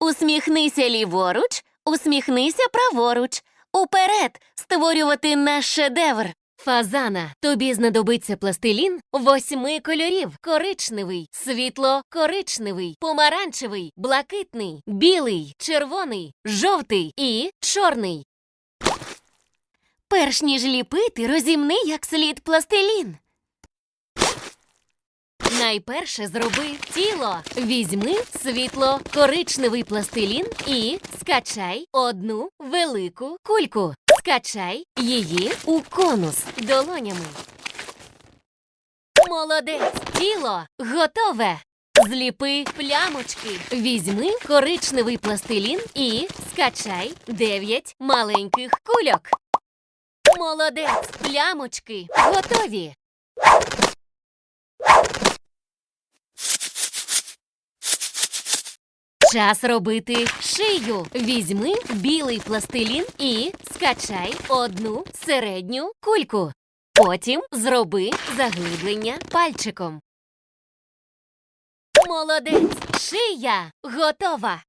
Усміхнися ліворуч, усміхнися праворуч. Уперед створювати наш шедевр. Фазана, тобі знадобиться пластилін восьми кольорів: коричневий, світло-коричневий, помаранчевий, блакитний, білий, червоний, жовтий і чорний. Перш ніж ліпити, розімни як слід пластилін. Найперше зроби тіло. Візьми світло коричневий пластилін і скачай одну велику кульку. Скачай її у конус долонями. Молодець! Тіло готове. Зліпи плямочки. Візьми коричневий пластилін і скачай дев'ять маленьких кульок. Молодець! Плямочки готові. Час робити шию. Візьми білий пластилін і скачай одну середню кульку. Потім зроби заглиблення пальчиком. Молодець! Шия готова.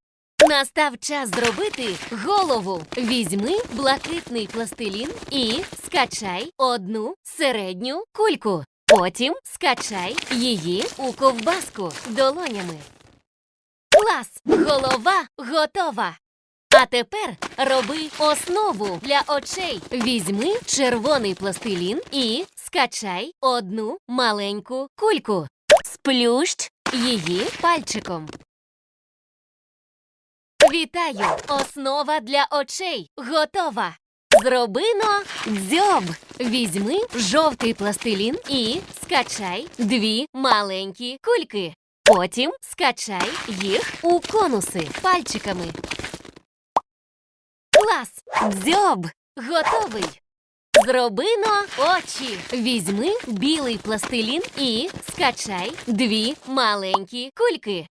Настав час зробити голову. Візьми блакитний пластилін і скачай одну середню кульку. Потім скачай її у ковбаску долонями. Клас! Голова готова. А тепер роби основу для очей. Візьми червоний пластилін і скачай одну маленьку кульку. Сплющ її пальчиком. Вітаю! Основа для очей готова. Зробино дзьоб. Візьми жовтий пластилін і скачай дві маленькі кульки. Потім скачай їх у конуси пальчиками. Клас! Дзьоб! Готовий! Зробино очі. Візьми білий пластилін і скачай дві маленькі кульки.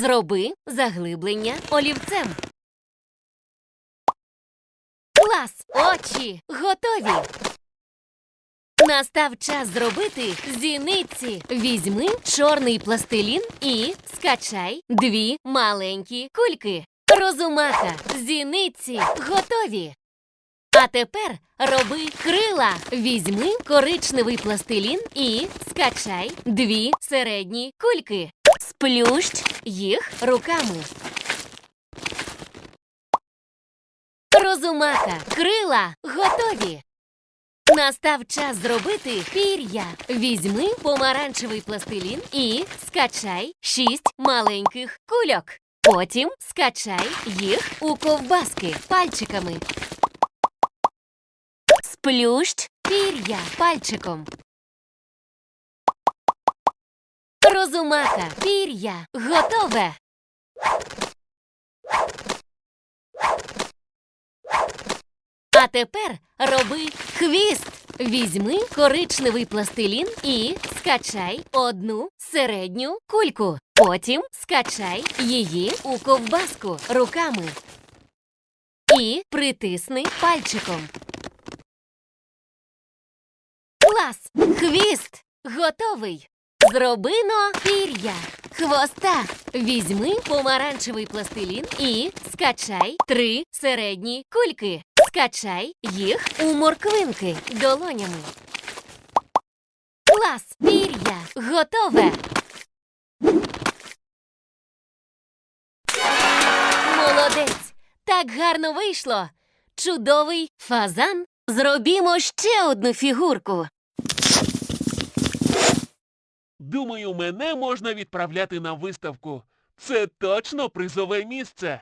Зроби заглиблення олівцем. Клас! Очі готові! Настав час зробити зіниці. Візьми чорний пластилін і скачай дві маленькі кульки. Розумака, зіниці готові. А тепер роби крила. Візьми коричневий пластилін і скачай дві середні кульки. Сплющ їх руками. Розумака, крила готові. Настав час зробити пір'я. Візьми помаранчевий пластилін і скачай шість маленьких кульок. Потім скачай їх у ковбаски пальчиками. Сплющ пір'я пальчиком. Розумака, пір'я готове. А тепер роби хвіст. Візьми коричневий пластилін і скачай одну середню кульку. Потім скачай її у ковбаску руками. І притисни пальчиком. Клас! Хвіст! Готовий! Зробино пір'я. Хвоста. Візьми помаранчевий пластилін і скачай три середні кульки. Скачай їх у морквинки долонями. Клас! Пір'я. Готове. Молодець! Так гарно вийшло. Чудовий фазан. Зробімо ще одну фігурку. Думаю, мене можна відправляти на виставку. Це точно призове місце.